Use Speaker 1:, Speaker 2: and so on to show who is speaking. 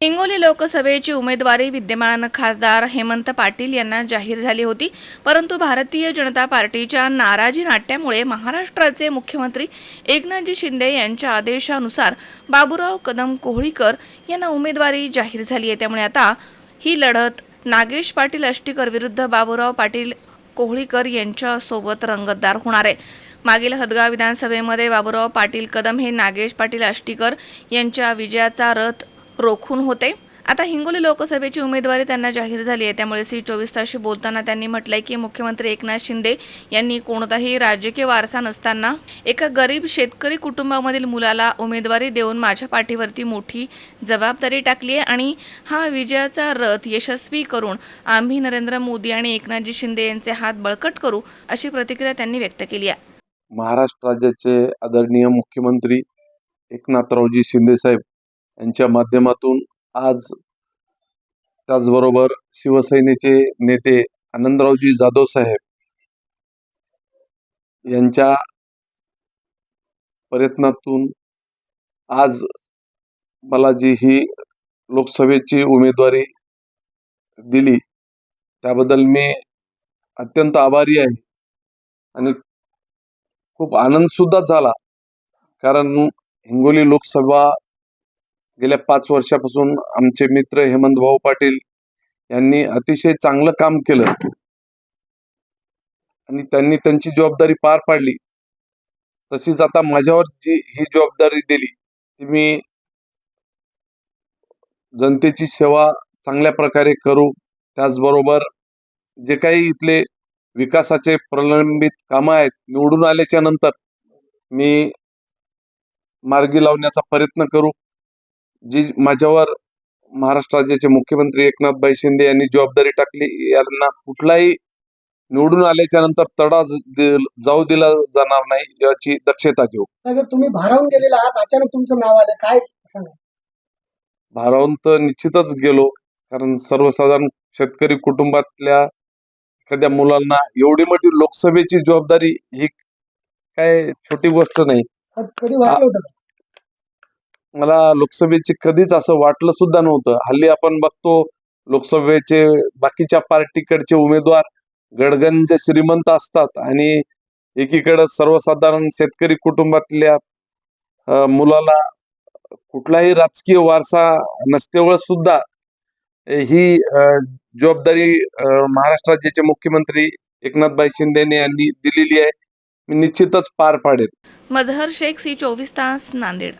Speaker 1: हिंगोली लोकसभेची उमेदवारी विद्यमान खासदार हेमंत पाटील यांना जाहीर झाली होती. परंतु भारतीय जनता पार्टीच्या नाराजी नाट्यामुळे महाराष्ट्राचे मुख्यमंत्री एकनाथजी शिंदे यांच्या आदेशानुसार बाबुराव कदम कोहळीकर यांना उमेदवारी जाहीर झाली आहे. त्यामुळे आता ही लढत नागेश पाटील अष्टीकर विरुद्ध बाबुराव पाटील कोहळीकर यांच्यासोबत रंगतदार होणार आहे. मागील हदगाव विधानसभेमध्ये बाबुराव पाटील कदम हे नागेश पाटील अष्टीकर यांच्या विजयाचा रथ रोखून होते. आता हिंगोली लोकसभेची उमेदवारी त्यांना जाहीर झाली आहे. त्यामुळे सी चोवीस तासशी बोलताना त्यांनी म्हटलंय की मुख्यमंत्री एकनाथ शिंदे यांनी कोणताही राजकीय वारसा नसताना एका गरीब शेतकरी कुटुंबामधील मुलाला उमेदवारी देऊन माझ्या पाठीवरती मोठी जबाबदारी टाकली आहे आणि हा विजयाचा रथ यशस्वी करून आम्ही नरेंद्र मोदी आणि एकनाथजी शिंदे यांचे हात बळकट करू अशी प्रतिक्रिया त्यांनी व्यक्त केली आहे.
Speaker 2: महाराष्ट्र राज्याचे आदरणीय मुख्यमंत्री एकनाथरावजी शिंदेसाहेब यांच्या माध्यमातून आज त्याचबरोबर शिवसेनेचे नेते आनंदरावजी जाधव साहेब यांच्या प्रयत्नातून आज मला जी ही लोकसभेची उमेदवारी दिली त्याबद्दल मी अत्यंत आभारी आहे. आणि खूप आनंद सुद्धा झाला. कारण हिंगोली लोकसभा गेल्या पाच वर्षापासून आमचे मित्र हेमंत भाऊ पाटील यांनी अतिशय चांगलं काम केलं. आणि त्यांनी त्यांची जबाबदारी पार पाडली. तशीच आता माझ्यावर जी ही जबाबदारी दिली ती मी जनतेची सेवा चांगल्या प्रकारे करू त्याचबरोबर जे काही इथले विकासाचे प्रलंबित कामं आहेत निवडून आल्याच्यानंतर मी मार्गी लावण्याचा प्रयत्न करू. जी माझ्यावर महाराष्ट्र राज्याचे मुख्यमंत्री एकनाथभाई शिंदे यांनी जबाबदारी टाकली यांना कुठलाही निवडून आल्याच्यानंतर तडा जाऊ दिला जाणार नाही याची दक्षता घेऊ.
Speaker 3: तुम्ही भारावून गेलेला आहात अचानक तुमचं नाव आलं काय सांगा?
Speaker 2: भारावून तर निश्चितच गेलो कारण सर्वसाधारण शेतकरी कुटुंबातल्या एखाद्या मुलांना एवढी मोठी लोकसभेची जबाबदारी ही काय छोटी गोष्ट नाही.
Speaker 3: कध- वाटलं होतं?
Speaker 2: मला लोकसभेची कधीच असं वाटलं सुद्धा नव्हतं. हल्ली आपण बघतो लोकसभेचे बाकीच्या पार्टीकडचे उमेदवार गडगंज श्रीमंत असतात आणि एकीकडं सर्वसाधारण शेतकरी कुटुंबातल्या मुलाला कुठलाही राजकीय वारसा नसतेवळ सुद्धा ही जबाबदारी महाराष्ट्र राज्याचे मुख्यमंत्री एकनाथभाई शिंदे यांनी दिलेली आहे. मी निश्चितच पार पाडेल.
Speaker 1: मजहर शेख सी चोवीस तास नांदेड.